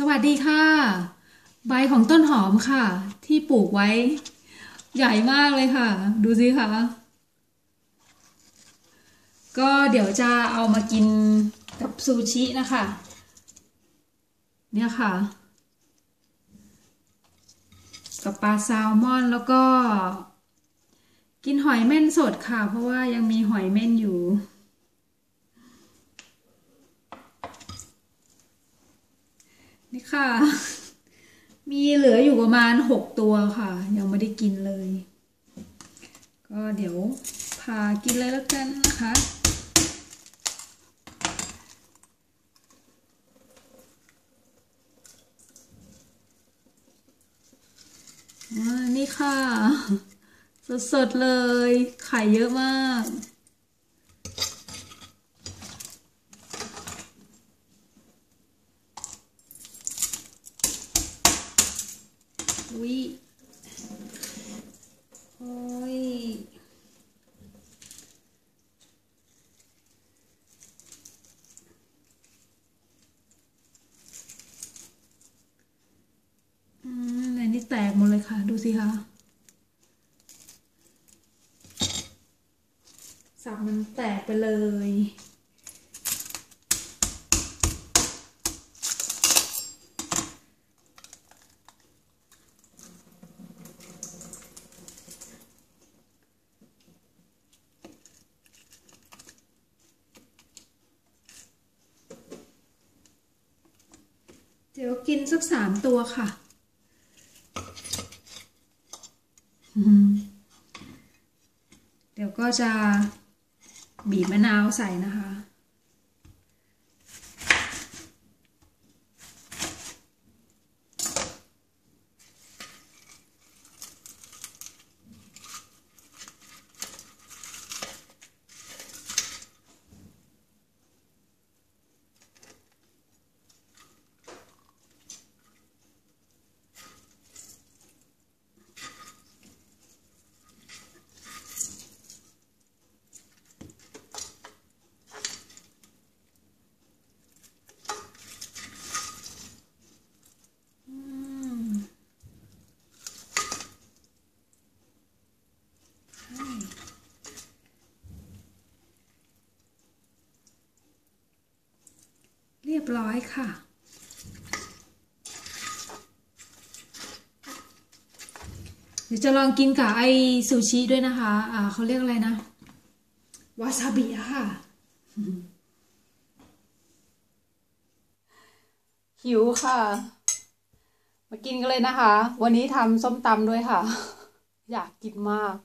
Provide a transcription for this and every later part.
สวัสดีค่ะ ใบของต้นหอมค่ะ ที่ปลูกไว้ ใหญ่มากเลยค่ะ ดูสิคะก็เดี๋ยวจะเอามากินกับซูชินะคะ เนี่ยค่ะ กับปลาแซลมอนแล้วก็ กินหอยเม่นสดค่ะ เพราะว่ายังมีหอยเม่นอยู่ นี่ค่ะ มีเหลืออยู่ประมาณหกตัวค่ะ ยังไม่ได้กินเลย ก็เดี๋ยวพากินเลยแล้วกันนะคะอ่านี่ค่ะ สดๆเลย ไข่เยอะมาก วิโอ้ยอืมในนี้แตกหมดเลยค่ะ ดูสิคะสับมันแตกไปเลย ดี๋ยวกินสักสามตัวค่ะเดี๋ยวก็จะบีบมะนาวใส่นะคะ บร้อยค่ะ เดี๋ยวจะลองกินกับไอซูชิด้วยนะคะ อ่าเขาเรียกอะไรนะ วาซาบิอะค่ะ หิวค่ะ มากินกันเลยนะคะ วันนี้ทำส้มตำด้วยค่ะ อยากกินมาก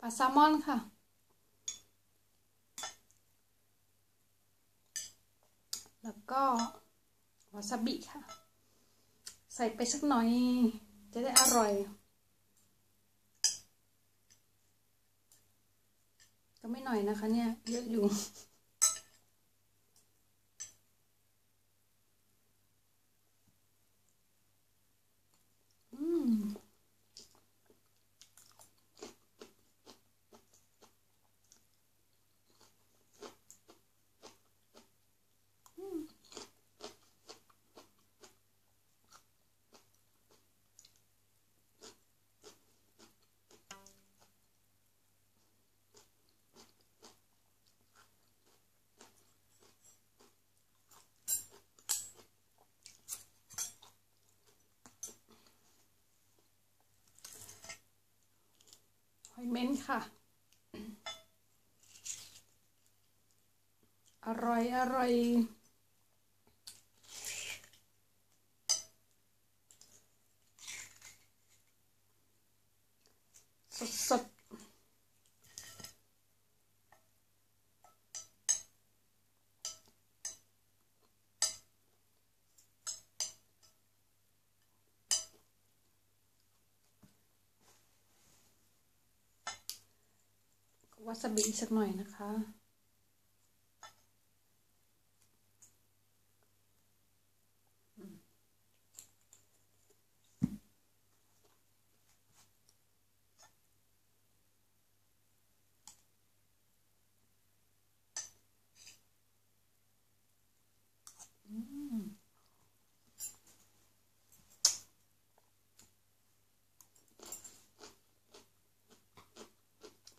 ปลา แซลมอนค่ะ แล้วก็วาซาบิค่ะ ใส่ไปสักหน่อย จะได้อร่อย ก็ไม่หน่อยนะคะเนี่ย เยอะอยู่ อืม หอย เม้นค่ะ อร่อย อร่อยสด วาซาบิสักหน่อยนะคะ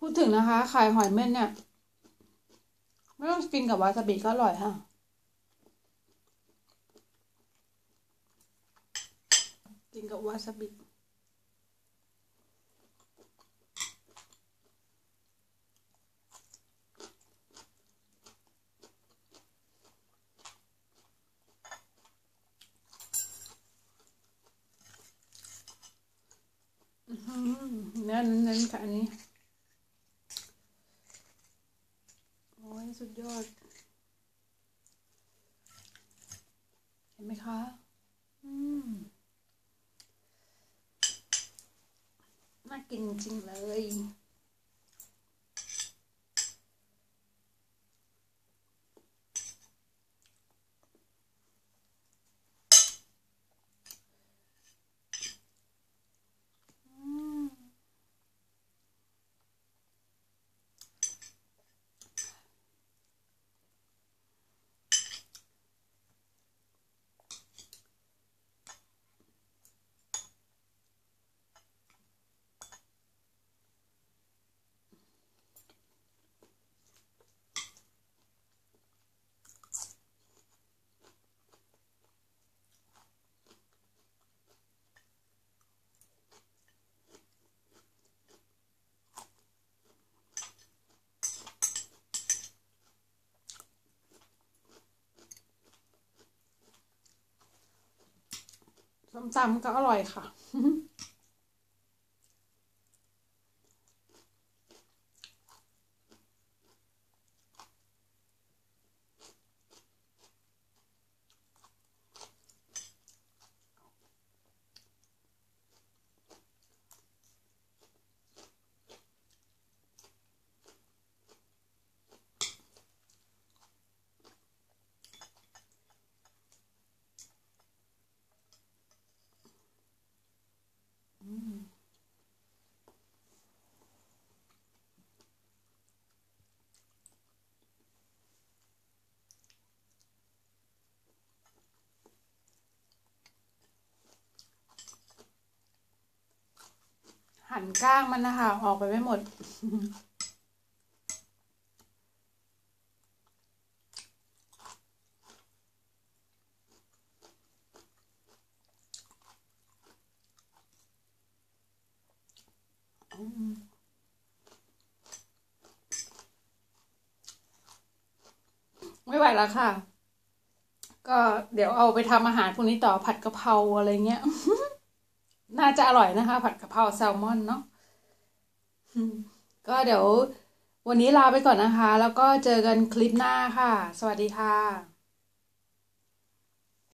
พูดถึงนะคะไข่หอยเม่นเนี่ย ไม่ต้องกินกับวาซาบิก็อร่อยค่ะกินกับวาซาบิเนื้อเน้นๆค่ะอันนี้ โอ้ย สุดยอด เห็นไหมคะ อืม น่ากินจริงเลย ส้มตำก็อร่อยค่ะ หันก้างมันนะคะ ออกไปไม่หมด ไม่ไหวแล้วค่ะ ก็เดี๋ยวเอาไปทำอาหารพวกนี้ต่อผัดกะเพราอะไรเงี้ย น่าจะอร่อยนะคะ ผัดกะเพราแซลมอนเนาะก็เดี๋ยววันนี้ลาไปก่อนนะคะ แล้วก็เจอกันคลิปหน้าค่ะ สวัสดีค่ะ